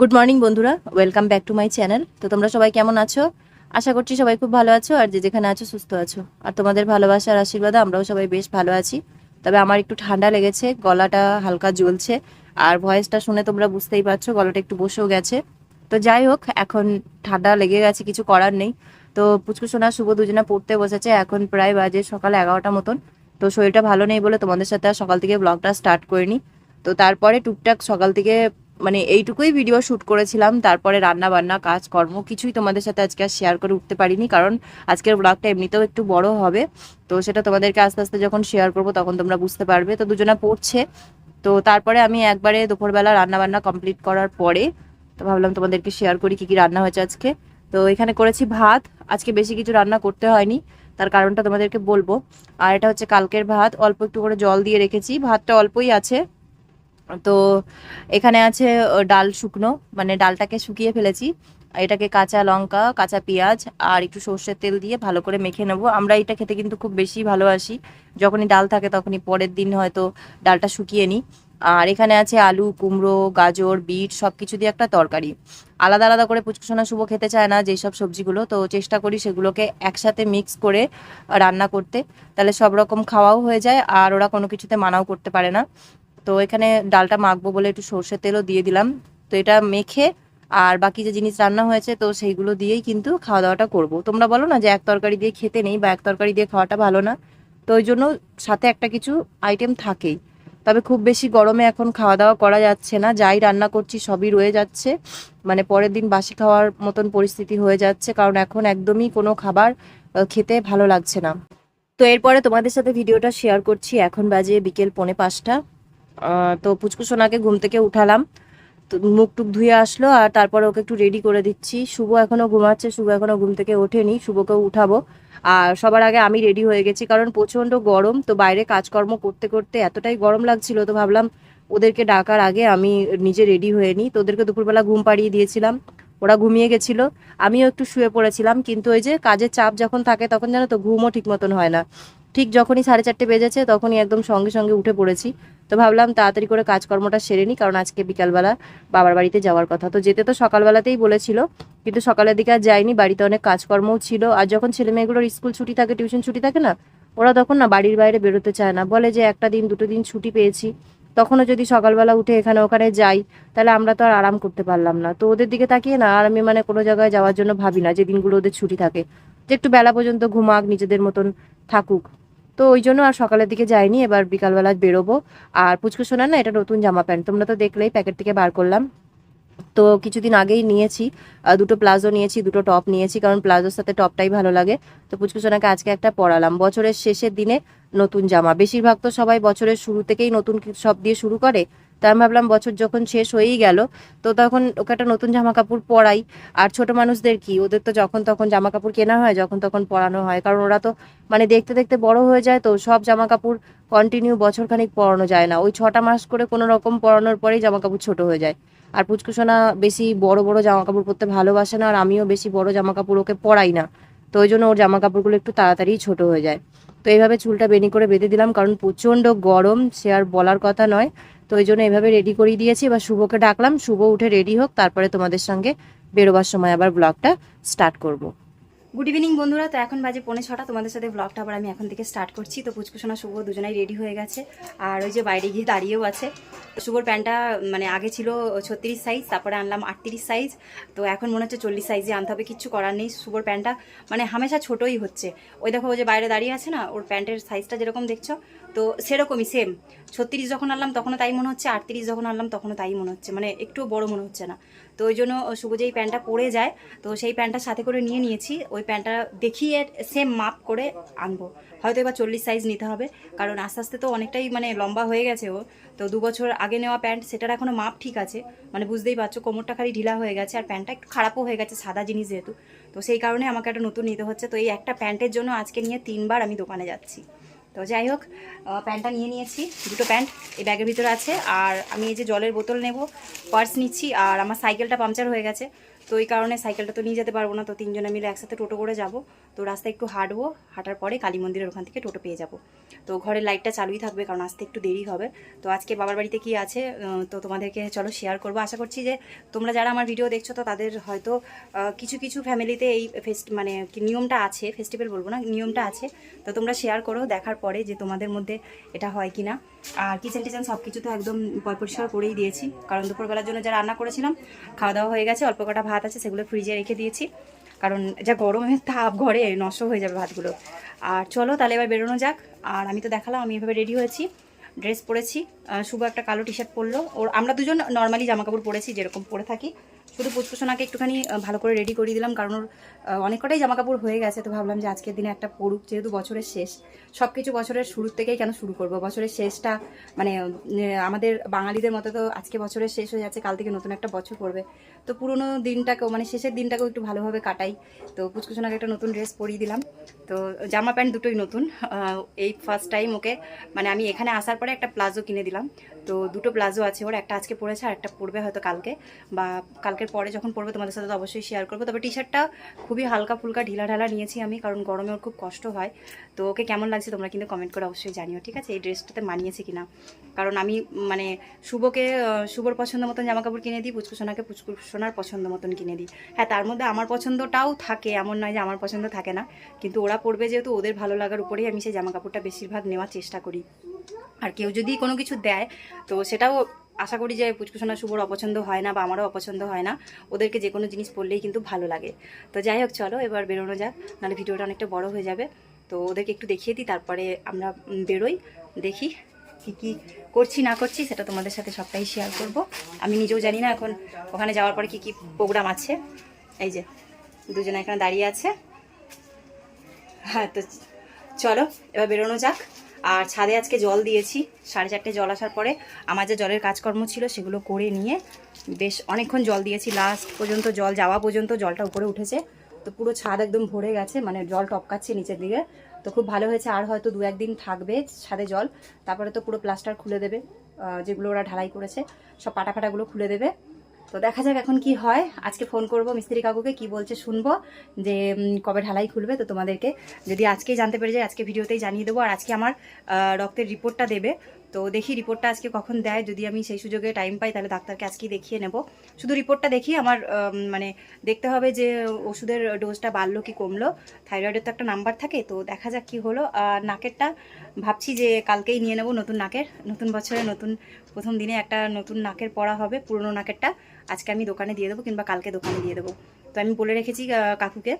Good morning বন্ধুরা। Welcome back to my channel তো তোমরা সবাই কেমন আছো? আশা করছি সবাই খুব ভালো আছো, আর যে যেখানে আছো সুস্থ আছো। আর তোমাদের ভালোবাসার আশীর্বাদ আমরাও সবাই বেশ ভালো আছি। তবে আমার একটু ঠান্ডা লেগেছে, গলাটা হালকা জ্বলছে, আর ভয়েসটা শুনে তোমরা বুঝতেই পারছ, গলাটা একটু বসেও গেছে। তো যাই হোক, এখন ঠান্ডা লেগে গেছে, কিছু করার নেই। তো পুচকু সোনা শুভ দুজনে পড়তে বসেছে, এখন প্রায় বাজে সকাল এগারোটা মতন। তো শরীরটা ভালো নেই বলে তোমাদের সাথে সকাল থেকে ব্লগটা স্টার্ট করিনি। তো তারপরে টুকটাক সকাল থেকে মানে এইটুকুই ভিডিও শ্যুট করেছিলাম, তারপরে রান্না বান্না কাজকর্ম কিছুই তোমাদের সাথে আজকে আর শেয়ার করে উঠতে পারিনি, কারণ আজকের ব্লগটা এমনিতেও একটু বড় হবে, তো সেটা তোমাদেরকে আস্তে আস্তে যখন শেয়ার করব তখন তোমরা বুঝতে পারবে, তো দুজনা পড়ছে, তো তারপরে আমি একবারে দুপুরবেলা রান্না বান্না কমপ্লিট করার পরে, তো ভাবলাম তোমাদেরকে শেয়ার করি কি কি রান্না হয়েছে আজকে, তো এখানে করেছি ভাত, আজকে বেশি কিছু রান্না করতে হয়নি, তার কারণটা তোমাদেরকে বলব, আর এটা হচ্ছে কালকের ভাত, অল্প একটু করে জল দিয়ে রেখেছি, ভাতটা অল্পই আছে তো এখানে আছে ডাল শুকনো মানে ডালটাকে শুকিয়ে ফেলেছি। এটাকে কাঁচা লঙ্কা, কাঁচা পেঁয়াজ আর একটু সর্ষের তেল দিয়ে ভালো করে মেখে নেব। আমরা এটা খেতে কিন্তু খুব বেশি ভালোবাসি। যখনই ডাল থাকে তখনই পরের দিন হয়তো ডালটা শুকিয়ে নিই। আর এখানে আছে আলু, কুমড়ো, গাজর, বিট সব কিছু দিয়ে একটা তরকারি। আলাদা আলাদা করে পুচকুসোনা শুভ খেতে চায় না যেসব সবজিগুলো, তো চেষ্টা করি সেগুলোকে একসাথে মিক্স করে রান্না করতে। তাহলে সব রকম খাওয়াও হয়ে যায় আর ওরা কোনো কিছুতে মানাও করতে পারে না। তো এখানে ডালটা মাখবো বলে একটু সর্ষের তেলও দিয়ে দিলাম। তো এটা মেখে আর বাকি যে জিনিস রান্না হয়েছে তো সেইগুলো দিয়েই কিন্তু খাওয়া দাওয়াটা করব। তোমরা বলো না যে এক তরকারি দিয়ে খেতে নেই বা এক তরকারি দিয়ে খাওয়াটা ভালো না। তো ওই জন্য সাথে একটা কিছু আইটেম থাকেই। তবে খুব বেশি গরমে এখন খাওয়া দাওয়া করা যাচ্ছে না। যাই রান্না করছি সবই রয়ে যাচ্ছে। মানে পরের দিন বাসি খাওয়ার মতন পরিস্থিতি হয়ে যাচ্ছে কারণ এখন একদমই কোনো খাবার খেতে ভালো লাগছে না। তো এরপরে তোমাদের সাথে ভিডিওটা শেয়ার করছি। এখন বাজে বিকেল পৌনে পাঁচটা। তো পুচকু সোনাকে ঘুম থেকে উঠালাম। মুখ টুক ধুয়ে আসলো আর তারপরে ওকে একটু রেডি করে দিচ্ছি। শুভ এখনও ঘুমাচ্ছে, শুভ এখনও ঘুম থেকে ওঠেনি শুভকেও উঠাবো। আর সবার আগে আমি রেডি হয়ে গেছি, কারণ প্রচণ্ড গরম, তো বাইরে কাজকর্ম করতে করতে এতটাই গরম লাগছিল তো ভাবলাম ওদেরকে ডাকার আগে আমি নিজে রেডি হয়ে নিই। তো ওদেরকে দুপুরবেলা ঘুম পাড়িয়ে দিয়েছিলাম, ওরা ঘুমিয়ে গেছিল। আমিও একটু শুয়ে পড়েছিলাম, কিন্তু ওই যে কাজের চাপ যখন থাকে তখন জানো তো ঘুমও ঠিক মতন হয় না। ঠিক যখনই সাড়ে চারটে বেজেছে তখনই একদম সঙ্গে সঙ্গে উঠে পড়েছি। তো ভাবলাম তাড়াতাড়ি করে কাজকর্মটা সেরে নিই কারণ আজকে বিকালবেলা বাবার বাড়িতে যাওয়ার কথা। তো যেতে তো সকালবেলাতেই বলেছিল, কিন্তু সকালের দিকে আর যাইনি বাড়িতে অনেক কাজকর্মও ছিল। আর যখন ছেলে মেয়েগুলোর স্কুল ছুটি থাকে, টিউশন ছুটি থাকে না, ওরা তখন না বাড়ির বাইরে বেরোতে চায় না। বলে যে একটা দিন, দুটো দিন ছুটি পেয়েছি, তখনও যদি সকালবেলা উঠে এখানে ওখানে যাই, তাহলে আমরা তো আর আরাম করতে পারলাম না। তো ওদের দিকে তাকিয়ে না, আর আমি মানে কোনো জায়গায় যাওয়ার জন্য ভাবি না যে দিনগুলো ওদের ছুটি থাকে। যে একটু বেলা পর্যন্ত ঘুমাক, নিজেদের মতন থাকুক। তো ওই জন্য আর সকালের দিকে যাইনি, এবার বিকালবেলা বেরোবো। আর পুচকু শোনার না, এটা নতুন জামা প্যান্ট, তোমরা তো দেখলেই প্যাকেট থেকে বার করলাম। তো কিছুদিন আগেই নিয়েছি দুটো প্লাজো নিয়েছি, দুটো টপ নিয়েছি, কারণ প্লাজোর সাথে টপটাই ভালো লাগে। তো পুচকু সোনাকে আজকে একটা পরালাম। বছরের শেষের দিনে নতুন জামা। বেশিরভাগ তো সবাই বছরের শুরু থেকেই নতুন সব দিয়ে শুরু করে। তা আমি ভাবলাম বছর যখন শেষ হয়েই গেল, তো তখন ওকে একটা নতুন জামা কাপড় পরাই। আর ছোট মানুষদের কি? ওদের তো যখন তখন জামা কাপড় কেনা হয়, যখন তখন পরানো হয়। কারণ ওরা তো মানে দেখতে দেখতে বড় হয়ে যায়, তো সব জামা কাপড় কন্টিনিউ বছরখানিক পরানো যায় না। ওই ছটা মাস করে কোনো রকম পরানোর পরেই জামা কাপড় ছোট হয়ে যায়। আর পুচকুসোনা বেশি বড় বড় জামা কাপড় পরতে ভালোবাসে না, আর আমিও বেশি বড় জামা কাপড় ওকে পরাই না। তো ওই জন্য ওর জামা কাপড়গুলো একটু তাড়াতাড়ি ছোট হয়ে যায়। তো এইভাবে চুলটা বেনি করে বেঁধে দিলাম, কারণ প্রচণ্ড গরম, সে আর বলার কথা নয়। তো ওই জন্য এভাবে রেডি করিয়ে দিয়েছি। এবার শুভকে ডাকলাম, শুভ উঠে রেডি হোক, তারপরে তোমাদের সঙ্গে বেরোবার সময় আবার ব্লগটা স্টার্ট করব। গুড ইভিনিং বন্ধুরা, তো এখন বাজে পৌনে ছটা, তোমাদের সাথে ব্লগটা আবার আমি এখন থেকে স্টার্ট করছি। তো পুচকুসোনা শুভ দুজনাই রেডি হয়ে গেছে। আর ওই যে বাইরে গিয়ে দাঁড়িয়েও আছে। শুভর প্যান্টটা মানে আগে ছিল ছত্রিশ সাইজ তারপরে আনলাম আটত্রিশ সাইজ তো এখন মনে হচ্ছে চল্লিশ সাইজে আনতে হবে, কিচ্ছু করার নেই। শুভর প্যান্টটা মানে হামেশা ছোটোই হচ্ছে। ওই দেখো, ওই যে বাইরে দাঁড়িয়ে আছে না, ওর প্যান্টের সাইজটা যেরকম দেখছ তো সেরকমই সেম ছত্রিশ যখন আনলাম, তখনও তাই মনে হচ্ছে। আটত্রিশ যখন আনলাম, তখনও তাই মনে হচ্ছে। মানে একটু বড় মনে হচ্ছে না। তো ওই জন্য শুভ যেই প্যান্টটা পরে যায়। তো সেই প্যান্টটা সাথে করে নিয়ে নিয়েছি। ওই প্যান্টটা দেখিয়ে সেম মাপ করে আনব। হয়তো এবার চল্লিশ সাইজ নিতে হবে। কারণ আস্তে আস্তে তো অনেকটাই মানে লম্বা হয়ে গেছে ও। তো দু বছর আগে নেওয়া প্যান্ট, সেটার এখনও মাপ ঠিক আছে। মানে বুঝতেই পারছ, কোমরটা খালি ঢিলা হয়ে গেছে আর প্যান্টটা একটু খারাপও হয়ে গেছে, সাদা জিনিস যেহেতু। তো সেই কারণে আমাকে একটা নতুন নিতে হচ্ছে। তো এই একটা প্যান্টের জন্য আজকে নিয়ে তিনবার আমি দোকানে যাচ্ছি। তো যাই হোক প্যান্টটা নিয়ে নিয়েছি, দুটো প্যান্ট এই ব্যাগের ভিতরে আছে। আর আমি এই যে জলের বোতল নেব, পার্স নিচ্ছি, আর আমার সাইকেলটা পাংচার হয়ে গেছে। তো এই কারণে সাইকেলটা তো নিয়ে যেতে পারব না, তো তিনজনে মিলে একসাথে টোটো করে যাব। তো রাস্তায় একটু হাঁটবো, হাঁটার পরে কালী মন্দিরের ওখান থেকে টোটো পেয়ে যাব। তো ঘরের লাইটটা চালুই থাকবে, কারণ আসতে একটু দেরি হবে। তো আজকে বাবার বাড়িতে কি আছে তো তোমাদেরকে চলো শেয়ার করব। আশা করছি যে তোমরা যারা আমার ভিডিও দেখছ, তো তাদের হয়তো কিছু কিছু ফ্যামিলিতে এই ফেস্ট মানে নিয়মটা আছে ফেস্টিভ্যাল বলব না, নিয়মটা আছে। তো তোমরা শেয়ার করো, দেখার পরে যে তোমাদের মধ্যে এটা হয় কি না আর কিচেন টিচেন সব কিছু তো একদম পরিষ্কার করেই দিয়েছি। কারণ দুপুরবেলার জন্য যা রান্না করেছিলাম খাওয়া দাওয়া হয়ে গেছে, অল্প কটা ভাত আছে, সেগুলো ফ্রিজে রেখে দিয়েছি। কারণ যা গরমে তাপ ঘরে নষ্ট হয়ে যাবে ভাতগুলো। আর চলো তাহলে এবার বেরোনো যাক। আর আমি তো দেখালাম, আমি এভাবে রেডি হয়েছি। ড্রেস পরেছি। শুভ একটা কালো টি শার্ট পরলো। ওর, আমরা দুজন নর্মালি জামাকাপড় পরেছি, যেরকম পরে থাকি। শুধু পুষ্পসোনাকে একটুখানি ভালো করে রেডি করিয়ে দিলাম, কারণ ওর অনেক কটাই জামা কাপড় হয়ে গেছে, তো ভাবলাম যে আজকের দিনে একটা পড়ুক যেহেতু বছরের শেষ। সব কিছু বছরের শুরুর থেকেই কেন শুরু করব? বছরের শেষটা মানে আমাদের বাঙালিদের মতো তো আজকে বছরের শেষ হয়ে যাচ্ছে, কাল থেকে নতুন একটা বছর পড়বে। তো পুরোনো দিনটাকেও মানে শেষের দিনটাকেও একটু ভালোভাবে কাটাই। তো পুচকুসোনাকে একটা নতুন ড্রেস পরিয়ে দিলাম। তো জামা প্যান্ট দুটোই নতুন। এই ফার্স্ট টাইম ওকে মানে আমি এখানে আসার পরে একটা প্লাজো কিনে দিলাম। তো দুটো প্লাজো আছে ওর, একটা আজকে পড়েছে আর একটা পরবে হয়তো কালকে। বা কালকের পরে যখন পরবে তোমাদের সাথে তো অবশ্যই শেয়ার করব। তবে টি শার্টটা খুবই হালকা ফুলকা ঢিলা ঢালা নিয়েছি আমি, কারণ গরমে ওর খুব কষ্ট হয়। তো ওকে কেমন লাগছে তোমরা কিন্তু কমেন্ট করে অবশ্যই জানিও, ঠিক আছে? এই ড্রেসটাতে মানিয়েছে কিনা? কারণ আমি মানে শুভকে শুভর পছন্দ মতন জামা কাপড় কিনে দিই পুচকুসোনাকে পুচকুসোনার পছন্দ মতন কিনে দিই। হ্যাঁ তার মধ্যে আমার পছন্দটাও থাকে, এমন নয় যে আমার পছন্দ থাকে না। কিন্তু ওরা পড়বে যেহেতু ওদের ভালো লাগার উপরেই আমি সেই জামা কাপড়টা বেশিরভাগ নেওয়ার চেষ্টা করি। আর কেউ যদি কোনো কিছু দেয়, তো সেটাও আশা করি যে পুচকুসোনা শুভর অপছন্দ হয় না বা আমারও অপছন্দ হয় না। ওদেরকে যে কোনো জিনিস পরলেই কিন্তু ভালো লাগে। তো যাই হোক, চলো এবার বেরোনো যাক, নাহলে ভিডিওটা অনেকটা বড় হয়ে যাবে। তো ওদেরকে একটু দেখিয়ে দিই, তারপরে আমরা বেরোই। দেখি কি কি করছি, না করছি, সেটা তোমাদের সাথে সবটাই শেয়ার করব। আমি নিজেও জানি না এখন ওখানে যাওয়ার পরে কি কি প্রোগ্রাম আছে। এই যে, দুজনে এখানে দাঁড়িয়ে আছে। হ্যাঁ তো চলো, এবার বেরোনো যাক। আর ছাদে আজকে জল দিয়েছি। সাড়ে চারটে জল আসার পরে আমার যে জলের কাজকর্ম ছিল সেগুলো করে নিয়ে বেশ অনেকক্ষণ জল দিয়েছি। লাস্ট পর্যন্ত জল, যাওয়া পর্যন্ত জলটা উপরে উঠেছে। তো পুরো ছাদ একদম ভরে গেছে মানে জল টপকাচ্ছে নিচের দিকে। তো খুব ভালো হয়েছে, আর হয়তো দু একদিন থাকবে ছাদে জল। তারপরে তো পুরো প্লাস্টার খুলে দেবে যেগুলো ওরা ঢালাই করেছে, সব পাটা ফাটাগুলো খুলে দেবে। তো দেখা যাক এখন কি হয়। আজকে ফোন করব মিস্ত্রি কাকুকে, কি বলছে শুনব, যে কবে ঢালাই খুলবে, তো তোমাদেরকে যদি আজকেই জানতে পেরে যাই আজকে ভিডিওতেই জানিয়ে দেবো। আর আজকে আমার রক্তের রিপোর্টটা দেবে। তো দেখি রিপোর্টটা আজকে কখন দেয়। যদি আমি সেই সুযোগে টাইম পাই, তাহলে ডাক্তারকে আজকেই দেখিয়ে নেব। শুধু রিপোর্টটা দেখি আমার মানে দেখতে হবে যে, ওষুধের ডোজটা বাড়লো কি কমলো। থাইরয়েডের তো একটা নাম্বার থাকে, তো দেখা যাক কি হলো। আর নাকেরটা ভাবছি যে, কালকেই নিয়ে নেব নতুন নাকের। নতুন বছরে নতুন, প্রথম দিনে একটা নতুন নাকের পড়া হবে, পুরনো নাকেরটা। আজকে আমি দোকানে দিয়ে দেবো কিংবা কালকে দোকানে দিয়ে দেবো। তো আমি বলে রেখেছি কাকুকে,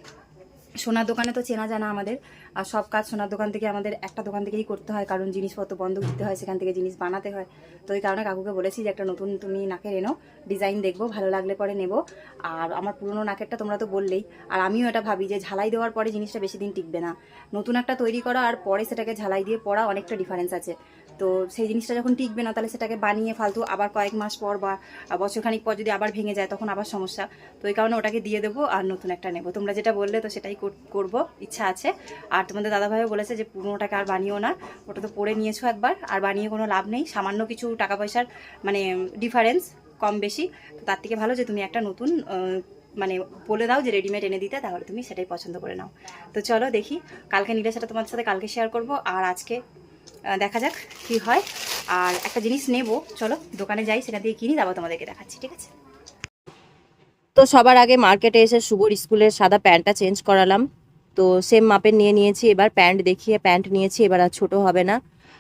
সোনার দোকানে তো চেনা জানা আমাদের, আর সব কাজ সোনার দোকান থেকে আমাদের একটা দোকান থেকেই করতে হয়, কারণ জিনিসপত্র বন্ধ দিতে হয়, সেখান থেকে জিনিস বানাতে হয়। তো এই কারণে কাকুকে বলেছি যে একটা নতুন তুমি নাকের এনো, ডিজাইন দেখব, ভালো লাগলে পরে নেব। আর আমার পুরনো নাকেরটা তোমরা তো বললেই, আর আমিও এটা ভাবি যে ঝালাই দেওয়ার পরে জিনিসটা বেশি দিন টিকবে না। নতুন একটা তৈরি করা আর পরে সেটাকে ঝালাই দিয়ে পড়া অনেকটা ডিফারেন্স আছে। তো সেই জিনিসটা যখন টিকবে না, তাহলে সেটাকে বানিয়ে ফালতু আবার কয়েক মাস পর বা বছরখানিক পর যদি আবার ভেঙে যায়, তখন আবার সমস্যা। তো এই কারণে ওটাকে দিয়ে দেবো আর নতুন একটা নেব। তোমরা যেটা বললে তো সেটাই কর- করব, ইচ্ছা আছে। আর তোমাদের দাদাভাইও বলেছে যে পুরোনোটাকে আর বানিয়েও না। ওটা তো পরে নিয়েছো একবার, আর বানিয়ে কোনো লাভ নেই। সামান্য কিছু টাকা পয়সার মানে ডিফারেন্স কম বেশি। তো তার থেকে ভালো যে তুমি একটা নতুন মানে বলে দাও যে রেডিমেড এনে দিতে, তাহলে তুমি সেটাই পছন্দ করে নাও। তো চলো দেখি, কালকে নিলে সেটা তোমাদের সাথে কালকে শেয়ার করব। আর আজকে দেখা যাক কি হয়। আর একটা জিনিস নেব। চলো, দোকানে যাই সেখান থেকে কিনি, তারপর তোমাদেরকে দেখাচ্ছি, ঠিক আছে? তো সবার আগে মার্কেটে এসে শুভর স্কুলের সাদা প্যান্টটা চেঞ্জ করালাম। তো সেম মাপের নিয়ে নিয়েছি, এবার প্যান্ট দেখিয়ে প্যান্ট নিয়েছি, এবার আর ছোটো হবে না।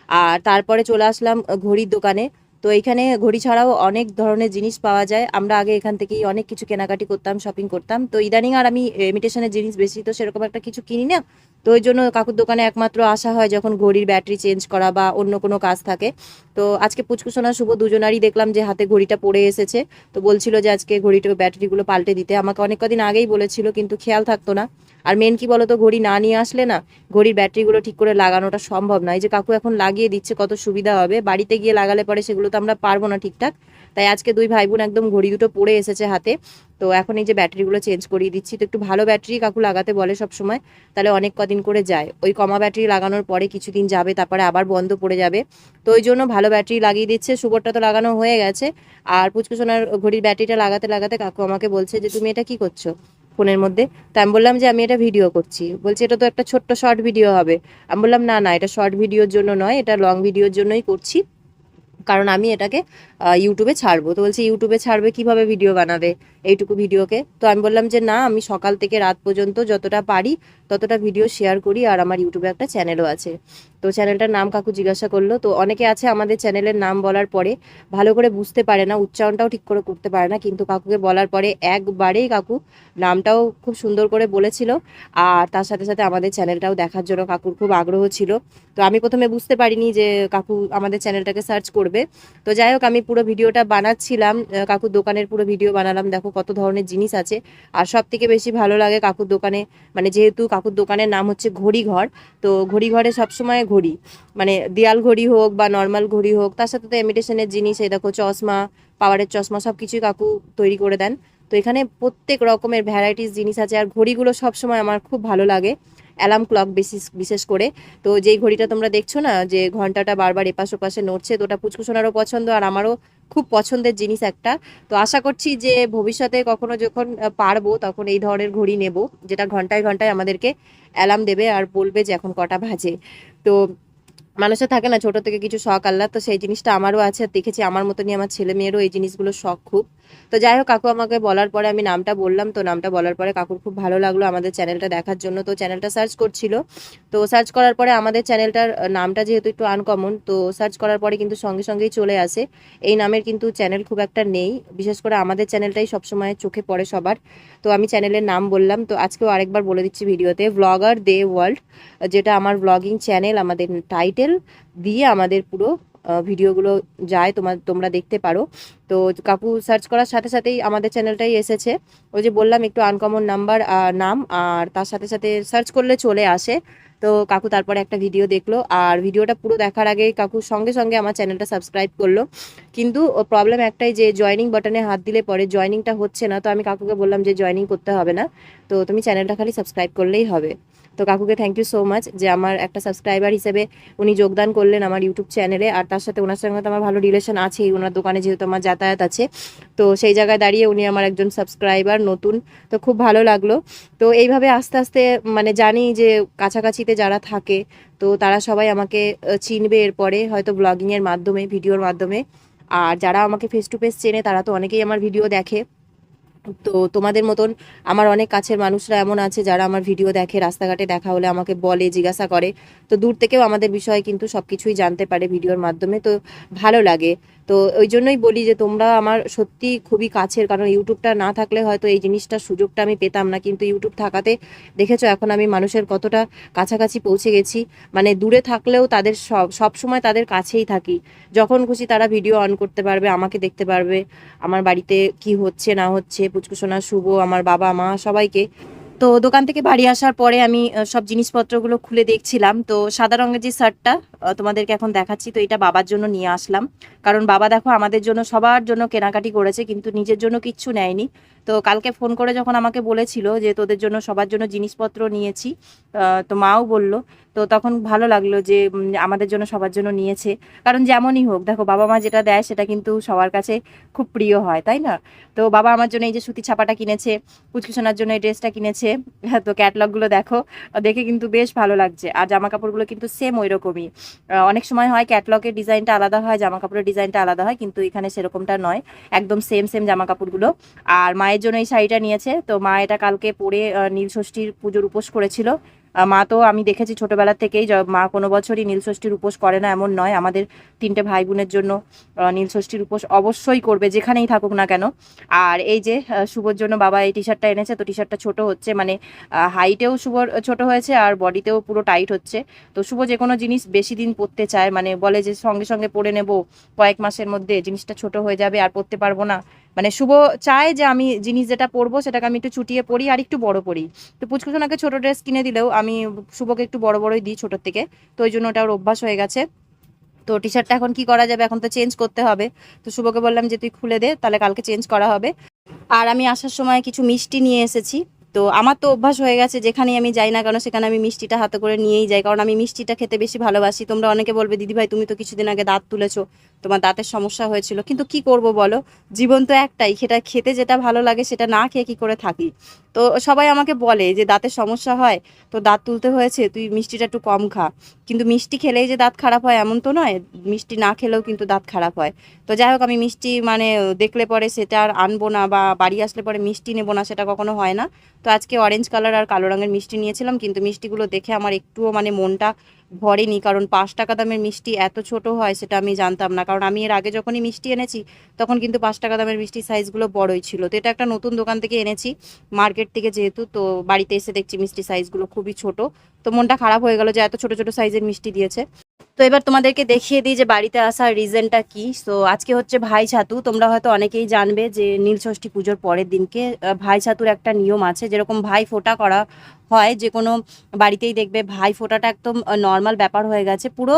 আর তারপরে চলে আসলাম ঘড়ির দোকানে। তো এখানে ঘড়ি ছাড়াও অনেক ধরনের জিনিস পাওয়া যায়। আমরা আগে এখান থেকেই অনেক কিছু কেনাকাটি করতাম শপিং করতাম। তো ইদানিং আর আমি ইমিটেশনের জিনিস বেশি, তো সেরকম একটা কিছু কিনি না। তো ওই জন্য কাকুর দোকানে একমাত্র আসা হয় যখন ঘড়ির ব্যাটারি চেঞ্জ করা বা অন্য কোনো কাজ থাকে। তো আজকে পুচকুসোনা শুভ দুজনারই দেখলাম যে হাতে ঘড়িটা পড়ে এসেছে। তো বলছিল যে আজকে ঘড়িটা ব্যাটারিগুলো পাল্টে দিতে। আমাকে অনেক কদিন আগেই বলেছিল, কিন্তু খেয়াল থাকতো না। আর মেন কি বলতো, ঘড়ি না নিয়ে আসলে না, ঘড়ির ব্যাটারিগুলো ঠিক করে লাগানোটা সম্ভব নয় যে কাকু এখন লাগিয়ে দিচ্ছে, কত সুবিধা হবে। বাড়িতে গিয়ে লাগালে পরে সেগুলো তো আমরা পারব না ঠিকঠাক। তাই আজকে দুই ভাই বোন একদম ঘড়ি দুটো পড়ে এসেছে হাতে। তো এখন এই যে ব্যাটারিগুলো চেঞ্জ করিয়ে দিচ্ছি, তো একটু ভালো ব্যাটারি কাকু লাগাতে বলে সব সময় তাহলে অনেক কদিন করে যায়। ওই কমা ব্যাটারি লাগানোর পরে কিছুদিন যাবে, তারপরে আবার বন্ধ পড়ে যাবে। তো ওই জন্য ভালো ব্যাটারি লাগিয়ে দিচ্ছে সুগরটা তো লাগানো হয়ে গেছে। আর পুচকুসোনার ঘড়ির ব্যাটারিটা লাগাতে লাগাতে কাকু আমাকে বলছে যে, তুমি এটা কি করছ ফোনের মধ্যে? তো আমি বললাম যে, আমি এটা ভিডিও করছি। বলছে, এটা তো একটা ছোট্ট শর্ট ভিডিও হবে। আমি বললাম, না না, এটা শর্ট ভিডিওর জন্য নয়, এটা লং ভিডিওর জন্যই করছি। কারণ আমি এটাকে ইউটিউবে ছাড়বো। তো বলছে ইউটিউবে ছাড়বে কীভাবে ভিডিও বানাবে? এইটুকু ভিডিওকে। তো আমি বললাম যে, না, আমি সকাল থেকে রাত পর্যন্ত যতটা পারি, ততটা ভিডিও শেয়ার করি আর আমার ইউটিউবে একটা চ্যানেলও আছে। তো চ্যানেলটার নাম কাকু জিজ্ঞাসা করল। তো অনেকে আছে আমাদের চ্যানেলের নাম বলার পরে ভালো করে বুঝতে পারে না, উচ্চারণটাও ঠিক করে করতে পারে না, কিন্তু কাকুকে বলার পরে একবারেই কাকু নামটাও খুব সুন্দর করে বলেছিল আর তার সাথে সাথে আমাদের চ্যানেলটাও দেখার জন্য কাকুর খুব আগ্রহ ছিল। তো আমি প্রথমে বুঝতে পারিনি যে কাকু আমাদের চ্যানেলটাকে সার্চ করবে। তো যাই হোক, আমি পুরো ভিডিওটা বানাচ্ছিলাম কাকুর দোকানের পুরো ভিডিও বানালাম। দেখো কত ধরনের জিনিস আছে। আর সব থেকে বেশি ভালো লাগে কাকুর দোকানে মানে যেহেতু কাকুর দোকানের নাম হচ্ছে ঘড়িঘর তো ঘড়িঘরে সবসময় ঘড়ি। মানে দেয়াল ঘড়ি হোক বা নর্মাল ঘড়ি হোক, তার সাথে তো এমিটেশনের জিনিস, এই দেখো চশমা, পাওয়ারের চশমা সব কিছুই কাকু তৈরি করে দেন। তো এখানে প্রত্যেক রকমের ভ্যারাইটিস জিনিস আছে, আর ঘড়িগুলো সবসময় আমার খুব ভালো লাগে অ্যালার্ম ক্লক বিশেষ বিশেষ করে। তো যেই ঘড়িটা তোমরা দেখছ না, যে ঘন্টাটা বারবার এপাশ ওপাশে নড়ছে, তো ওটা পুচকুসোনারও পছন্দ, আর আমারও খুব পছন্দের জিনিস একটা। তো আশা করছি যে ভবিষ্যতে কখনো যখন পারব তখন এই ধরনের ঘড়ি নেব, যেটা ঘন্টায় ঘন্টায় আমাদেরকে অ্যালার্ম দেবে আর বলবে যে এখন কটা বাজে। তো মানুষের থাকে না, ছোট থেকে কিছু শখ আল্লাহ, তো সেই জিনিসটা আমারও আছে। আর দেখেছি আমার মতনই আমার ছেলে মেয়েরও এই জিনিসগুলো শখ খুব। তো যাই হোক, কাকু আমাকে বলার পরে আমি নামটা বললাম, তো নামটা বলার পরে কাকুর খুব ভালো লাগল আমাদের চ্যানেলটা দেখার জন্য। তো চ্যানেলটা সার্চ করছিল। তো সার্চ করার পরে আমাদের চ্যানেলটার নামটা যেহেতু একটু আনকমন, তো সার্চ করার পরে কিন্তু সঙ্গে সঙ্গেই চলে আসে। এই নামের কিন্তু চ্যানেল খুব একটা নেই, বিশেষ করে আমাদের চ্যানেলটাই সবসময় চোখে পড়ে সবার। তো আমি চ্যানেলের নাম বললাম, তো আজকেও আরেকবার বলে দিচ্ছি ভিডিওতে ব্লগার দে ওয়ার্ল্ড যেটা আমার ব্লগিং চ্যানেল আমাদের টাইটেল দিয়ে আমাদের পুরো ভিডিওগুলো যায়, তোমার, তোমরা দেখতে পারো। তো কাকু সার্চ করার সাথে সাথেই আমাদের চ্যানেলটাই এসেছে। ওই যে বললাম, একটু আনকমন নাম্বার নাম, আর তার সাথে সাথে সার্চ করলে চলে আসে। তো কাকু তারপরে একটা ভিডিও দেখল, আর ভিডিওটা পুরো দেখার আগে কাকু সঙ্গে সঙ্গে আমার চ্যানেলটা সাবস্ক্রাইব করল। কিন্তু প্রবলেম একটাই যে জয়নিং বাটনে হাত দিলে পরে জয়নিংটা হচ্ছে না, তো আমি কাকুকে বললাম যে জয়নিং করতে হবে না। তো তুমি চ্যানেলটা খালি সাবস্ক্রাইব করলেই হবে। তো কাকুকে থ্যাংক ইউ সো মাচ যে আমার একটা সাবস্ক্রাইবার হিসেবে উনি যোগদান করলেন আমার ইউটিউব চ্যানেলে আর তার সাথে ওনার সঙ্গে তো আমার ভালো রিলেশন আছেই, ওনার দোকানে যেহেতু আমার যাতায়াত আছে। তো সেই জায়গায় দাঁড়িয়ে উনি আমার একজন সাবস্ক্রাইবার নতুন। তো খুব ভালো লাগল। তো এইভাবে আস্তে আস্তে মানে জানি যে কাছাকাছিতে যারা থাকে, তো তারা সবাই আমাকে চিনবে এরপরে হয়তো ব্লগিংয়ের মাধ্যমে ভিডিওর মাধ্যমে। আর যারা আমাকে ফেস টু ফেস চেনে, তারা তো অনেকেই আমার ভিডিও দেখে। তো তোমাদের মতন আমার অনেক কাছের মানুষরা এমন আছে যারা আমার ভিডিও দেখে, রাস্তাঘাটে দেখা হলে আমাকে বলে, জিজ্ঞাসা করে। তো দূর থেকেও আমাদের বিষয়ে কিন্তু সব কিছুই জানতে পারে ভিডিওর মাধ্যমে। তো ভালো লাগে। তো ওই জন্যই বলি যে তোমরা আমার সত্যি খুবই কাছের, কারণ ইউটিউবটা না থাকলে হয়তো এই জিনিসটার সুযোগটা আমি পেতাম না। কিন্তু ইউটিউব থাকাতে দেখেছ এখন আমি মানুষের কতটা কাছাকাছি পৌঁছে গেছি। মানে দূরে থাকলেও তাদের সব সব সময় তাদের কাছেই থাকি। যখন খুশি তারা ভিডিও অন করতে পারবে, আমাকে দেখতে পারবে। আমার বাড়িতে কি হচ্ছে, না হচ্ছে পুচকুসোনা শুভ, আমার বাবা, মা সবাইকে তো দোকান থেকে বাড়ি আসার পরে আমি সব জিনিসপত্রগুলো খুলে দেখছিলাম। তো সাদা রঙের যে শার্টটা তোমাদেরকে এখন দেখাচ্ছি, তো এটা বাবার জন্য নিয়ে আসলাম। কারণ বাবা দেখো আমাদের জন্য, সবার জন্য কেনাকাটি করেছে, কিন্তু নিজের জন্য কিচ্ছু নেয়নি। তো কালকে ফোন করে যখন আমাকে বলেছিল যে তোদের জন্য সবার জন্য জিনিসপত্র নিয়েছি তো মাও বলল, তো তখন ভালো লাগল যে আমাদের জন্য সবার জন্য নিয়েছে। কারণ যেমনই হোক, দেখো বাবা মা যেটা দেয় সেটা কিন্তু সবার কাছে খুব প্রিয় হয়, তাই না? তো বাবা আমার জন্য এই যে সুতি ছাপাটা কিনেছে পুচকুসোনার জন্য এই ড্রেসটা কিনেছে, তো ক্যাটলগুলো দেখো, দেখে কিন্তু বেশ ভালো লাগছে। আর জামা কাপড়গুলো কিন্তু সেম ওই রকমই অনেক সময় হয় ক্যাটলগের ডিজাইনটা আলাদা হয় জামা কাপড়ের ডিজাইনটা আলাদা হয়, কিন্তু এখানে সেরকমটা নয়। একদম সেম সেম জামা কাপড়গুলো আর মায়ের জন্য এই শাড়িটা নিয়েছে। তো মা এটা কালকে পরে আহ, নীল ষষ্ঠীর পুজোর উপোস করেছিল। মা তো আমি দেখেছি ছোটবেলা থেকেই মা কোনো বছরই নীল ষষ্ঠীর উপোস করে না এমন নয়। আমাদের তিনটে ভাই বোনের জন্য আহ, নীল ষষ্ঠীর উপোস অবশ্যই করবে যেখানেই থাকুক না কেন। আর এই যে শুভর জন্য বাবা এই টি শার্টটা এনেছে তো টি শার্টটা ছোটো হচ্ছে মানে হাইটেও শুভর ছোট হয়েছে আর বডিতেও পুরো টাইট হচ্ছে। তো শুভ যে কোনো জিনিস বেশি দিন পরতে চায় মানে বলে যে সঙ্গে সঙ্গে পরে নেব কয়েক মাসের মধ্যে জিনিসটা ছোট হয়ে যাবে আর পরতে পারব না। মানে শুভ চায় যে আমি জিনিস যেটা পরবো সেটাকে আমি একটু ছুটিয়ে পড়ি আর একটু বড় পড়ি তো পুচকুচোনাকে ছোট ড্রেস কিনে দিলেও আমি শুভকে একটু বড় বড়ই দিই ছোটোর থেকে। তো ওই জন্য ওটা ওর অভ্যাস হয়ে গেছে। তো টি শার্টটা এখন কি করা যাবে? এখন তো চেঞ্জ করতে হবে। তো শুভকে বললাম যে তুই খুলে দে, তাহলে কালকে চেঞ্জ করা হবে। আর আমি আসার সময় কিছু মিষ্টি নিয়ে এসেছি। তো আমার তো অভ্যাস হয়ে গেছে, যেখানেই আমি যাই না কেন সেখানে আমি মিষ্টিটা হাতে করে নিয়েই যাই, কারণ আমি মিষ্টিটা খেতে বেশি ভালোবাসি। তোমরা অনেকে বলবে দিদিভাই তুমি তো কিছুদিন আগে দাঁত তুলেছো, তোমার দাঁতের সমস্যা হয়েছিল। কিন্তু কি করব বলো? জীবন তো একটাই, সেটা খেতে যেটা ভালো লাগে সেটা না খেয়ে কি করে থাকি? তো সবাই আমাকে বলে যে, দাঁতের সমস্যা হয়, তো দাঁত তুলতে হয়েছে, তুই মিষ্টিটা একটু কম খা। কিন্তু মিষ্টি খেলেই যে দাঁত খারাপ হয় এমন তো নয়, মিষ্টি না খেলেও কিন্তু দাঁত খারাপ হয়। তো যাই হোক, আমি মিষ্টি মানে দেখলে পরে সেটা আর আনব না বা বাড়ি আসলে পরে মিষ্টি নেব না সেটা কখনো হয় না। তো আজকে অরেঞ্জ কালার আর কালো রঙের মিষ্টি নিয়েছিলাম, কিন্তু মিষ্টিগুলো দেখে আমার একটুও মানে মনটা ভরেনি, কারণ পাঁচ টাকা দামের মিষ্টি এত ছোট হয় সেটা আমি জানতাম না। কারণ আমি এর আগে যখনই মিষ্টি এনেছি, তখন কিন্তু পাঁচ টাকা দামের মিষ্টি সাইজগুলো বড়ই ছিল। তো এটা একটা নতুন দোকান থেকে এনেছি মার্কেট থেকে যেহেতু, তো বাড়িতে এসে দেখছি মিষ্টি সাইজগুলো খুবই ছোট। তো মনটা খারাপ হয়ে গেল যে এত ছোট ছোট সাইজের মিষ্টি দিয়েছে। তো এবার তোমাদেরকে দেখিয়ে দিই যে বাড়িতে আসার রিজনটা কি। তো আজকে হচ্ছে ভাই ছাতু। তোমরা হয়তো অনেকেই জানবে যে নীলষষ্ঠী পুজোর পরের দিনকে ভাই ছাতুর একটা নিয়ম আছে। যেরকম ভাই ফোঁটা করা হয় যে কোনো বাড়িতেই দেখবে ভাই ফোঁটাটা একদম নর্মাল ব্যাপার হয়ে গেছে, পুরো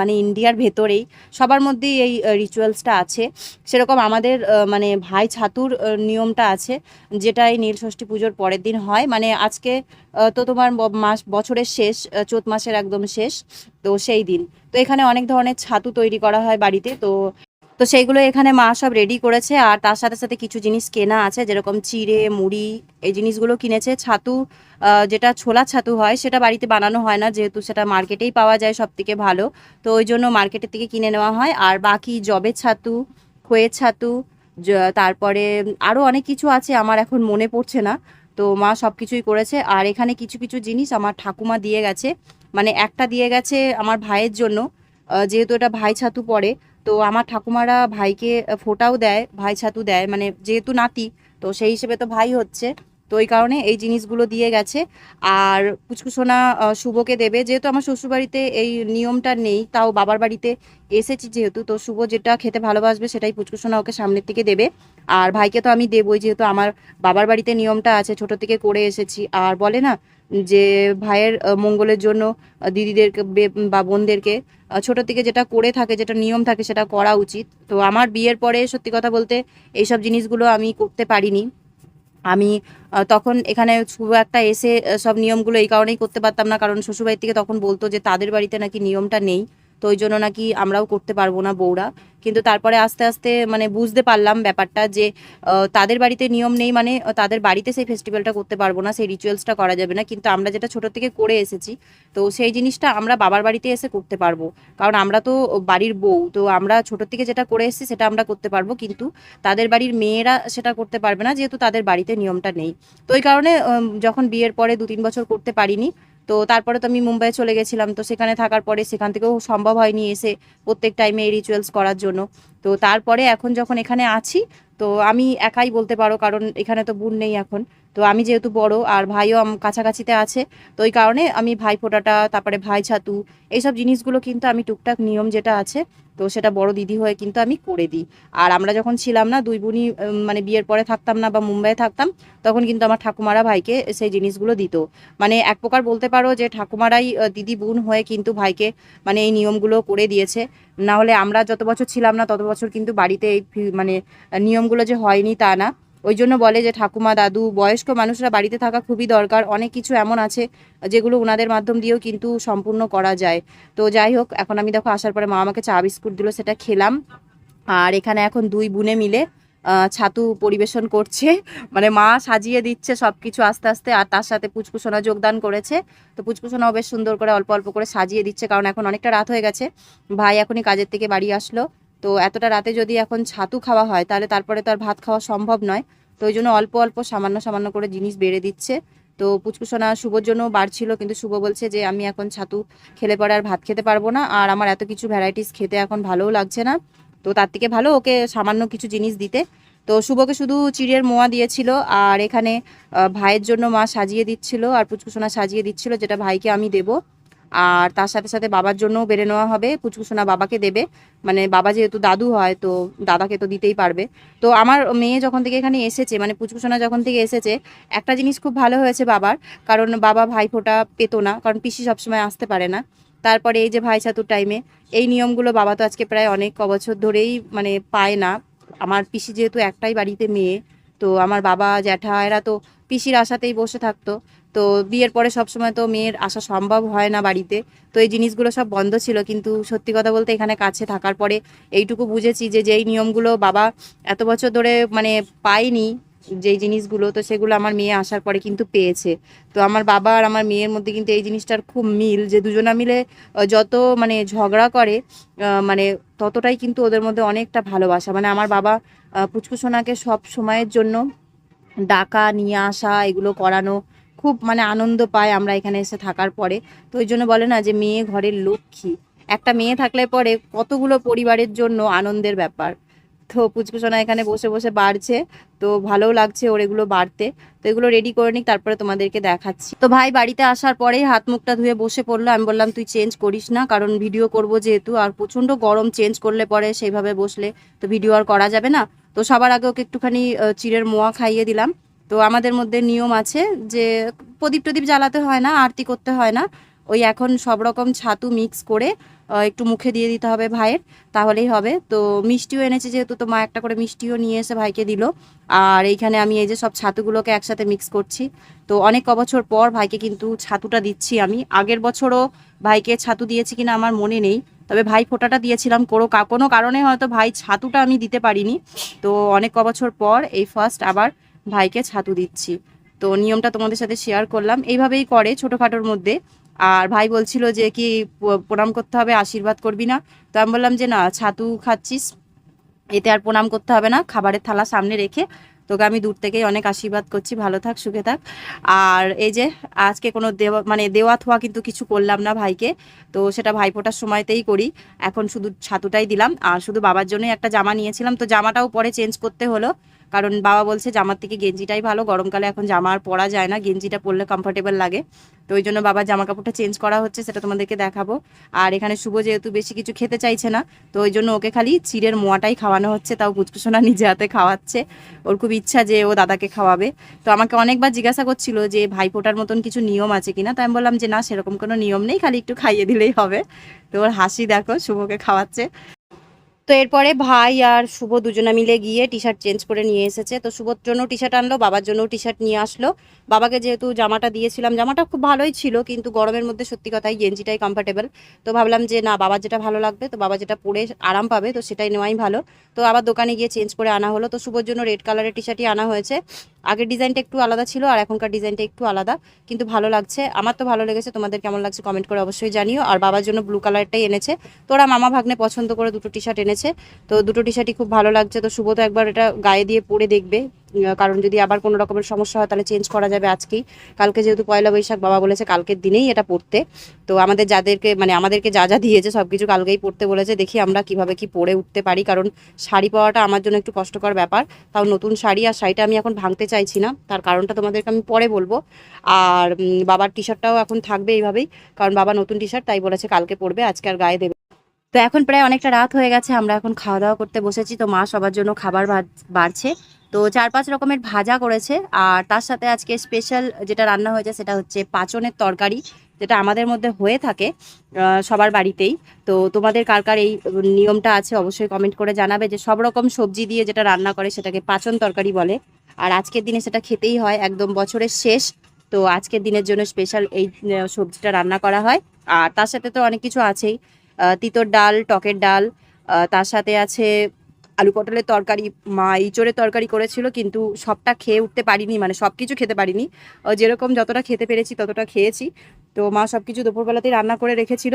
মানে ইন্ডিয়ার ভেতরেই। সবার মধ্যেই এই রিচুয়ালসটা আছে। সেরকম আমাদের মানে ভাই ছাতুর নিয়মটা আছে যেটা এই নীলষষ্ঠী পুজোর পরের দিন হয়। মানে আজকে তো তোমার মাস, বছরের শেষ চৈত মাসের একদম শেষ, তো সেই দিন। তো এখানে অনেক ধরনের ছাতু তৈরি করা হয় বাড়িতে, তো তো সেইগুলো এখানে মা সব রেডি করেছে আর তার সাথে সাথে কিছু জিনিস কেনা আছে, যেরকম চিড়ে, মুড়ি, এই জিনিসগুলো কিনেছে। ছাতু যেটা ছোলা ছাতু হয় সেটা বাড়িতে বানানো হয় না, যেহেতু সেটা মার্কেটেই পাওয়া যায় সব থেকে ভালো। তো ওই জন্য মার্কেটের থেকে কিনে নেওয়া হয়। আর বাকি জবের ছাতু খোয়ের ছাতু তারপরে আরও অনেক কিছু আছে, আমার এখন মনে পড়ছে না। তো মা সব কিছুই করেছে। আর এখানে কিছু কিছু জিনিস আমার ঠাকুমা দিয়ে গেছে। মানে একটা দিয়ে গেছে আমার ভাইয়ের জন্য। যেহেতু এটা ভাই ছাতু পড়ে তো আমার ঠাকুমারা ভাইকে ফোটাও দেয়, ভাই ছাতু দেয় মানে যেহেতু নাতি, তো সেই হিসেবে তো ভাই হচ্ছে। তো ওই কারণে এই জিনিসগুলো দিয়ে গেছে। আর পুচকুসোনা শুভকে দেবে। যেহেতু আমার শ্বশুরবাড়িতে এই নিয়মটা নেই, তাও বাবার বাড়িতে এসেছি যেহেতু, তো শুভ যেটা খেতে ভালোবাসবে সেটাই পুচকুসোনা ওকে সামনের থেকে দেবে। আর ভাইকে তো আমি দেবই, যেহেতু আমার বাবার বাড়িতে নিয়মটা আছে, ছোট থেকে করে এসেছি। আর বলে না যে ভাইয়ের মঙ্গলের জন্য দিদিদেরকে, বে- বোনদেরকে ছোট থেকে যেটা করে থাকে, যেটা নিয়ম থাকে, সেটা করা উচিত। তো আমার বিয়ের পরে সত্যি কথা বলতে এইসব জিনিসগুলো আমি করতে পারিনি। আমি তখন এখানে খুব একটা এসে সব নিয়মগুলো এই কারণেই করতে পারতাম না। কারণ শ্বশুরবাড়ির থেকে তখন বলতো যে, তাদের বাড়িতে নাকি নিয়মটা নেই। তো ওই জন্য নাকি আমরাও করতে পারব না বউরা। কিন্তু তারপরে আস্তে আস্তে মানে বুঝতে পারলাম ব্যাপারটা যে তাদের বাড়িতে নিয়ম নেই মানে তাদের বাড়িতে সেই ফেস্টিভ্যালটা করতে পারব না, সেই রিচুয়ালসটা করা যাবে না। কিন্তু আমরা যেটা ছোট থেকে করে এসেছি, তো সেই জিনিসটা আমরা বাবার বাড়িতে এসে করতে পারব। কারণ আমরা তো বাড়ির বউ, তো আমরা ছোট থেকে যেটা করে এসেছি সেটা আমরা করতে পারব। কিন্তু তাদের বাড়ির মেয়েরা সেটা করতে পারবে না, যেহেতু তাদের বাড়িতে নিয়মটা নেই। তো ওই কারণে যখন বিয়ের পরে দু তিন বছর করতে পারিনি তো তারপরে তো আমি মুম্বাই চলে গেছিলাম, তো সেখানে থাকার পরে সেখান থেকেও সম্ভব হয়নি এসে প্রত্যেক টাইমে এই রিচুয়ালস করার জন্য। তো তারপরে এখন যখন এখানে আছি, তো আমি একাই বলতে পারো কারণ এখানে তো বোন নেই এখন। তো আমি যেহেতু বড় আর ভাইও কাছাকাছিতে আছে, তো ওই কারণে আমি ভাই ফোঁটাটা, তারপরে ভাই ছাতু, এইসব জিনিসগুলো কিন্তু আমি টুকটাক নিয়ম যেটা আছে, তো সেটা বড় দিদি হয়ে কিন্তু আমি করে দিই। আর আমরা যখন ছিলাম না, দুই বোনই মানে বিয়ের পরে থাকতাম না বা মুম্বাইয়ে থাকতাম, তখন কিন্তু আমার ঠাকুমারা ভাইকে সেই জিনিসগুলো দিত। মানে এক প্রকার বলতে পারো যে ঠাকুমারাই দিদি বোন হয়ে কিন্তু ভাইকে মানে এই নিয়মগুলো করে দিয়েছে। না হলে আমরা যত বছর ছিলাম না, তত বছর কিন্তু বাড়িতে এই মানে নিয়মগুলো যে হয়নি তা না। ওই জন্য বলে যে ঠাকুমা, দাদু, বয়স্ক মানুষরা বাড়িতে থাকা খুবই দরকার। অনেক কিছু এমন আছে যেগুলো ওনাদের মাধ্যম দিয়েও কিন্তু সম্পূর্ণ করা যায়। তো যাই হোক, এখন আমি দেখো আসার পরে মা আমাকে চা, বিস্কুট দিল, সেটা খেলাম। আর এখানে এখন দুই বোনে মিলে ছাতু পরিবেশন করছে। মানে মা সাজিয়ে দিচ্ছে সব কিছু আস্তে আস্তে, আর তার সাথে পুচকুসোনা যোগদান করেছে। তো পুচকুসোনাও বেশ সুন্দর করে অল্প অল্প করে সাজিয়ে দিচ্ছে, কারণ এখন অনেকটা রাত হয়ে গেছে। ভাই এখনই কাজের থেকে বাড়ি আসলো। তো এতটা রাতে যদি এখন ছাতু খাওয়া হয়, তাহলে তারপরে তো আর ভাত খাওয়া সম্ভব নয়। তো ওই জন্য অল্প অল্প, সামান্য সামান্য করে জিনিস বেড়ে দিচ্ছে। তো পুচকুসোনা শুভর জন্য বাড়ছিল, কিন্তু শুভ বলছে যে, আমি এখন ছাতু খেলে পরে আর ভাত খেতে পারব না, আর আমার এত কিছু ভ্যারাইটিস খেতে এখন ভালোও লাগছে না। তো তার থেকে ভালো ওকে সামান্য কিছু জিনিস দিতে। তো শুভকে শুধু চিড়ের মোয়া দিয়েছিল, আর এখানে ভাইয়ের জন্য মা সাজিয়ে দিচ্ছিল, আর পুচকুসোনা সাজিয়ে দিচ্ছিল, যেটা ভাইকে আমি দেব। আর তার সাথে সাথে বাবার জন্যও বেড়ে নেওয়া হবে পুচকুসোনা বাবাকে দেবে। মানে বাবা যেহেতু দাদু হয়, তো দাদাকে তো দিতেই পারবে। তো আমার মেয়ে যখন থেকে এখানে এসেছে মানে পুচকুসোনা যখন থেকে এসেছে, একটা জিনিস খুব ভালো হয়েছে বাবার, কারণ বাবা ভাইফোঁটা পেতো না, কারণ পিসি সবসময় আসতে পারে না। তারপরে এই যে ভাই ছাতুর টাইমে এই নিয়মগুলো বাবা তো আজকে প্রায় অনেক ক বছর ধরেই মানে পায় না। আমার পিসি যেহেতু একটাই বাড়িতে মেয়ে, তো আমার বাবা জ্যাঠা এরা তো পিসির আশাতেই বসে থাকতো। তো বিয়ের পরে সবসময় তো মেয়ের আসা সম্ভব হয় না বাড়িতে। তো এই জিনিসগুলো সব বন্ধ ছিল, কিন্তু সত্যি কথা বলতে এখানে কাছে থাকার পরে এইটুকু বুঝেছি যে যেই নিয়মগুলো বাবা এত বছর ধরে মানে পায়নি যেই জিনিসগুলো, তো সেগুলো আমার মেয়ে আসার পরে কিন্তু পেয়েছে। তো আমার বাবা আর আমার মেয়ের মধ্যে কিন্তু এই জিনিসটার খুব মিল যে দুজনা মিলে যত মানে ঝগড়া করে মানে ততটাই কিন্তু ওদের মধ্যে অনেকটা ভালোবাসা। মানে আমার বাবা পুচকুসোনাকে সব সময়ের জন্য ডাকা, নিয়ে আসা, এগুলো করানো খুব মানে আনন্দ পায় আমরা এখানে এসে থাকার পরে। তো ওই জন্য বলে না যে মেয়ে ঘরের লক্ষ্মী। একটা মেয়ে থাকলে পরে কতগুলো পরিবারের জন্য আনন্দের ব্যাপার। তো পুচকুসোনা এখানে বসে বসে বাড়ছে, তো ভালোও লাগছে ওর এগুলো বাড়তে। তো এগুলো রেডি করে নিক, তারপরে তোমাদেরকে দেখাচ্ছি। তো ভাই বাড়িতে আসার পরেই হাত মুখটা ধুয়ে বসে পড়ল। আমি বললাম, তুই চেঞ্জ করিস না, কারণ ভিডিও করব যেহেতু, আর প্রচণ্ড গরম চেঞ্জ করলে পরে সেইভাবে বসলে তো ভিডিও আর করা যাবে না। তো সবার আগে ওকে একটুখানি চিড়ের মোয়া খাইয়ে দিলাম। তো আমাদের মধ্যে নিয়ম আছে যে প্রদীপ টদীপ জ্বালাতে হয় না, আরতি করতে হয় না। ওই এখন সব রকম ছাতু মিক্স করে একটু মুখে দিয়ে দিতে হবে ভাইয়ের, তাহলেই হবে। তো মিষ্টিও এনেছে যেহেতু, তো মা একটা করে মিষ্টিও নিয়ে এসে ভাইকে দিল। আর এইখানে আমি এই যে সব ছাতুগুলোকে একসাথে মিক্স করছি। তো অনেক বছর পর ভাইকে কিন্তু ছাতুটা দিচ্ছি আমি। আগের বছরও ভাইকে ছাতু দিয়েছি কিনা আমার মনে নেই। তবে ভাই ফোঁটাটা দিয়েছিলাম কোনো কোনো কারণে হয়তো ভাই ছাতুটা আমি দিতে পারিনি। তো অনেক বছর পর এই ফার্স্ট আবার ভাইকে ছাতু দিচ্ছি। তো নিয়মটা তোমাদের সাথে শেয়ার করলাম। এইভাবেই করে ছোটোখাটোর মধ্যে। আর ভাই বলছিল যে কি প্রণাম করতে হবে, আশীর্বাদ করবি না। তো আমি বললাম যে না, ছাতু খাচ্ছিস, এতে আর প্রণাম করতে হবে না, খাবারের থালা সামনে রেখে তোকে আমি দূর থেকেই অনেক আশীর্বাদ করছি। ভালো থাক, সুখে থাক। আর এই যে, আজকে কোনো দেওয়া মানে দেওয়া থোয়া কিন্তু কিছু করলাম না ভাইকে। তো সেটা ভাইফোঁটার সময়তেই করি। এখন শুধু ছাতুটাই দিলাম। আর শুধু বাবার জন্যই একটা জামা নিয়েছিলাম। তো জামাটাও পরে চেঞ্জ করতে হলো। কারণ বাবা বলছে জামার থেকে গেঞ্জিটাই ভালো, গরমকালে এখন জামা আর পরা যায় না, গেঞ্জিটা পরলে কমফোর্টেবল লাগে। তো ওই জন্য বাবার জামা কাপড়টা চেঞ্জ করা হচ্ছে, সেটা তোমাদেরকে দেখাবো। আর এখানে শুভ যেহেতু বেশি কিছু খেতে চাইছে না, তো ওই জন্য ওকে খালি চিড়ের মোয়াটাই খাওয়ানো হচ্ছে, তাও পুচকুসোনা নিজে হাতে খাওয়াচ্ছে। ওর খুব ইচ্ছা যে ও দাদাকে খাওয়াবে। তো আমাকে অনেকবার জিজ্ঞাসা করছিল যে ভাইফোঁটার মতন কিছু নিয়ম আছে কিনা তাই আমি বললাম যে না, সেরকম কোনো নিয়ম নেই, খালি একটু খাইয়ে দিলেই হবে। তো ওর হাসি দেখো, শুভকে খাওয়াচ্ছে। তো এরপরে ভাই আর শুভ দুজনে মিলে গিয়ে টি শার্ট চেঞ্জ করে নিয়ে এসেছে। তো শুভর জন্য টি শার্ট আনলো, বাবার জন্য টি শার্ট নিয়ে আসলো। বাবাকে যেহেতু জামাটা দিয়েছিলাম, জামাটা খুব ভালোই ছিল, কিন্তু গরমের মধ্যে সত্যি কথাই গেঞ্জিটাই কমফর্টেবল তো ভাবলাম যে না, বাবার যেটা ভালো লাগবে, তো বাবা যেটা পরে আরাম পাবে, তো সেটাই নেওয়াই ভালো। তো আবার দোকানে গিয়ে চেঞ্জ করে আনা হলো। তো শুভর জন্য রেড কালারের টি শার্টই আনা হয়েছে। আগের ডিজাইনটা একটু আলাদা ছিল আর এখনকার ডিজাইনটা একটু আলাদা, কিন্তু ভালো লাগছে। আমার তো ভালো লেগেছে, তোমাদের কেমন লাগছে কমেন্ট করে অবশ্যই জানিও। আর বাবার জন্য ব্লু কালারটাই এনেছে। তোরা মামা ভাগ্নে পছন্দ করে দুটো টি শার্ট এনেছে। তো দুটো টি শার্টই খুব ভালো লাগছে। তো শুভ তো একবার এটা গায়ে দিয়ে পরে দেখবে। কারণ যদি আবার কোনো রকমের সমস্যা হয় তাহলে চেঞ্জ করা যাবে আজকেই। কালকে যেহেতু পয়লা বৈশাখ, বাবা বলেছে কালকের দিনেই এটা পড়তে। তো আমাদের যাদেরকে মানে আমাদেরকে যা যা দিয়েছে সব কিছু কালকেই পড়তে বলেছে। দেখি আমরা কীভাবে কি পরে উঠতে পারি, কারণ শাড়ি পাওয়াটা আমার জন্য একটু কষ্টকর ব্যাপার। তাও নতুন শাড়ি আর শাড়িটা আমি এখন ভাঙতে চাইছি না। তার কারণটা তোমাদেরকে আমি পরে বলব। আর বাবার টি শার্টটাও এখন থাকবে এইভাবেই, কারণ বাবা নতুন টি শার্ট তাই বলেছে কালকে পরবে, আজকে আর গায়ে দেবে তো এখন প্রায় অনেকটা রাত হয়ে গেছে, আমরা এখন খাওয়া দাওয়া করতে বসেছি। তো মা সবার জন্য খাবার বাড়ছে। তো চার পাঁচ রকমের ভাজা করেছে। আর তার সাথে আজকে স্পেশাল যেটা রান্না হয়েছে সেটা হচ্ছে পাচনের তরকারি, যেটা আমাদের মধ্যে হয়ে থাকে সবার বাড়িতেই। তো তোমাদের কার কার এই নিয়মটা আছে অবশ্যই কমেন্ট করে জানাবে যে সব রকম সবজি দিয়ে যেটা রান্না করে সেটাকে পাচন তরকারি বলে। আর আজকের দিনে সেটা খেতেই হয়, একদম বছরের শেষ। তো আজকের দিনের জন্য স্পেশাল এই সবজিটা রান্না করা হয়। আর তার সাথে তো অনেক কিছু আছেই। তিতর ডাল, টকের ডাল তার সাথে আছে আলু পটলের তরকারি, মা ইঁচড়ের তরকারি করেছিল, কিন্তু সবটা খেয়ে উঠতে পারিনি মানে সব কিছু খেতে পারিনি। যেরকম যতটা খেতে পেরেছি ততটা খেয়েছি। তো মা সব কিছু দুপুরবেলাতেই রান্না করে রেখেছিল।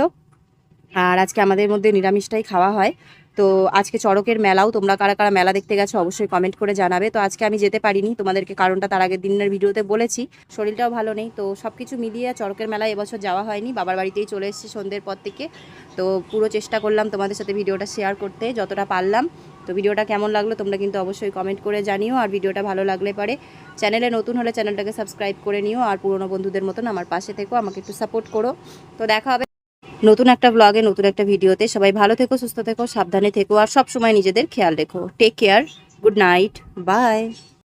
আর আজকে আমাদের মধ্যে নিরামিষটাই খাওয়া হয়। তো আজকে চড়কের মেলাও, তোমরা কারা কারা মেলা দেখতে গেছো অবশ্যই কমেন্ট করে জানাবে। তো আজকে আমি যেতে পারিনি, তোমাদেরকে কারণটা তার আগের দিনের ভিডিওতে বলেছি। শরীরটাও ভালো নেই, তো সব কিছু মিলিয়ে চড়কের মেলায় এবছর যাওয়া হয়নি। বাবার বাড়িতেই চলে এসেছি সন্ধ্যের পর থেকে। তো পুরো চেষ্টা করলাম তোমাদের সাথে ভিডিওটা শেয়ার করতে, যতটা পারলাম। তো ভিডিওটা কেমন লাগল তোমরা কিন্তু অবশ্যই কমেন্ট করে জানিও, আর ভিডিওটা ভালো লাগলে পারে চ্যানেলে নতুন হলে চ্যানেলটাকে সাবস্ক্রাইব করে নিও, আর পুরনো বন্ধুদের মতন আমার পাশে থেকো, আমাকে একটু সাপোর্ট করো। তো দেখা হবে নতুন একটা ব্লগে নতুন একটা ভিডিওতে। সবাই ভালো থেকো, সুস্থ থেকো, সাবধানে থেকো, আর সবসময় নিজেদের খেয়াল রেখো। Take care good night bye